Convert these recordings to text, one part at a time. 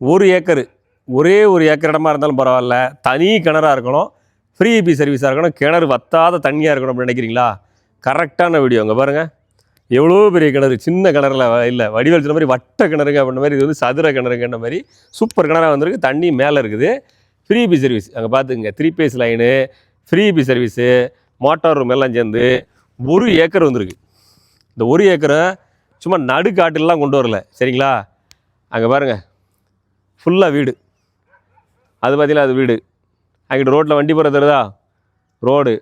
ஒரு ஏக்கர். ஒரே ஒரு ஏக்கர் இடமா இருந்தாலும் பரவாயில்ல. தனி கிணறாக இருக்கணும். ஃப்ரீ இபி சர்வீஸாக இருக்கணும். கிணறு வத்தாத தண்ணியாக இருக்கணும் அப்படின்னு நினைக்கிறீங்களா? கரெக்டான வீடியோ அங்கே பாருங்கள் எவ்வளோ பெரிய கிணறு? சின்ன கிணறுல இல்லை வடிவல் சொன்ன மாதிரி வட்ட கிணறுங்க அப்படின்ற மாதிரி இது வந்து சதுர கிணறுங்கன்ற மாதிரி சூப்பர் கிணறாக வந்திருக்கு. தண்ணி மேலே இருக்குது. ஃப்ரீ பி சர்வீஸ் அங்கே பார்த்துங்க three phase line free B service motor room எல்லாம் சேர்ந்து ஒரு ஏக்கர் வந்திருக்கு. இந்த ஒரு ஏக்கரை சும்மா நடுக்காட்டிலலாம் கொண்டு வரல. சரிங்களா? அங்கே பாருங்கள் ஃபுல்லாக வீடு. அது பார்த்தீங்களா அது வீடு. அங்கிட்டு ரோட்டில் வண்டி போகிற தருதா ரோடு.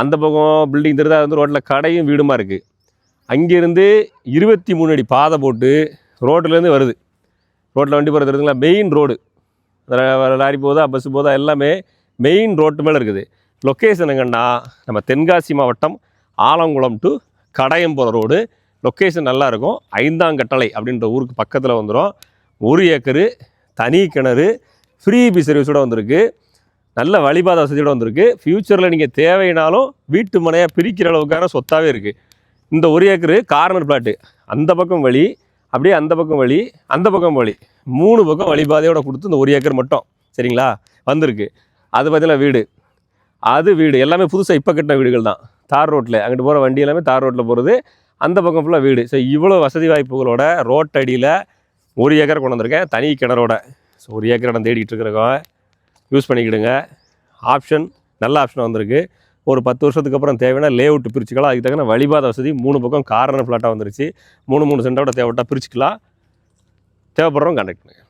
அந்த பக்கம் பில்டிங் தருதா அது வந்து ரோட்டில் கடையும் வீடுமா இருக்குது அங்கேருந்து இருபத்தி மூணு அடி பாதை போட்டு ரோட்டிலேருந்து வருது. ரோட்டில் வண்டி போகிற தருதுங்களா மெயின் ரோடு லாரி போதா பஸ் போதா எல்லாமே மெயின் ரோட்டு மேலே இருக்குது. லொக்கேஷன் எங்கன்னா நம்ம தென்காசி மாவட்டம் ஆலங்குளம் டு கடையம் போகிற ரோடு லொக்கேஷன் நல்லா இருக்கும். ஐந்தாங்கட்டளை அப்படின்ற ஊருக்கு பக்கத்தில் வந்துடும் ஒரு ஏக்கரு தனி கிணறு ஃப்ரீ பி சர்வீஸோட வந்திருக்கு. நல்ல வழிபாத வசதியோட வந்திருக்கு. ஃப்யூச்சரில் நீங்கள் தேவைனாலும் வீட்டு மனையாக பிரிக்கிற அளவுக்கான சொத்தாகவே இருக்குது இந்த ஒரு ஏக்கரு கார்னர் பிளாட்டு அந்த பக்கம் வழி அப்படியே அந்த பக்கம் வழி அந்த பக்கம் வழி. மூணு பக்கம் வழிபாதையோடு கொடுத்து இந்த ஒரு ஏக்கர் மட்டும். சரிங்களா? வந்திருக்கு. அது பார்த்தீங்கன்னா வீடு. அது வீடு. எல்லாமே புதுசாக இப்போ கட்டின வீடுகள் தான். தார் ரோட்டில் அங்கிட்டு போகிற வண்டி எல்லாமே தார் ரோட்டில் போகிறது அந்த பக்கம் ஃபுல்லாக வீடு. ஸோ இவ்வளோ வசதி வாய்ப்புகளோட ரோட்டடியில் ஒரு ஏக்கர் கொண்டு வந்திருக்கேன். தனி கிணறோட. ஸோ ஒரு ஏக்கர் இடம் தேடிக்கிட்டு இருக்கிறவங்க யூஸ் பண்ணிக்கிடுங்க. ஆப்ஷன் நல்ல ஆப்ஷன் வந்திருக்கு. ஒரு பத்து வருஷத்துக்கு அப்புறம் தேவையான லே அவுட் பிரிச்சுக்கலாம். அதுக்கு தகுந்த வழிபாத வசதி. மூணு பக்கம் காரணம் ஃப்ளாட்டாக வந்துருச்சு. மூணு மூணு சென்டோட தேவைப்பட்டால் பிரிச்சுக்கலாம். தேவைப்படுறவங்க கான்டாக்ட் பண்ணுங்க.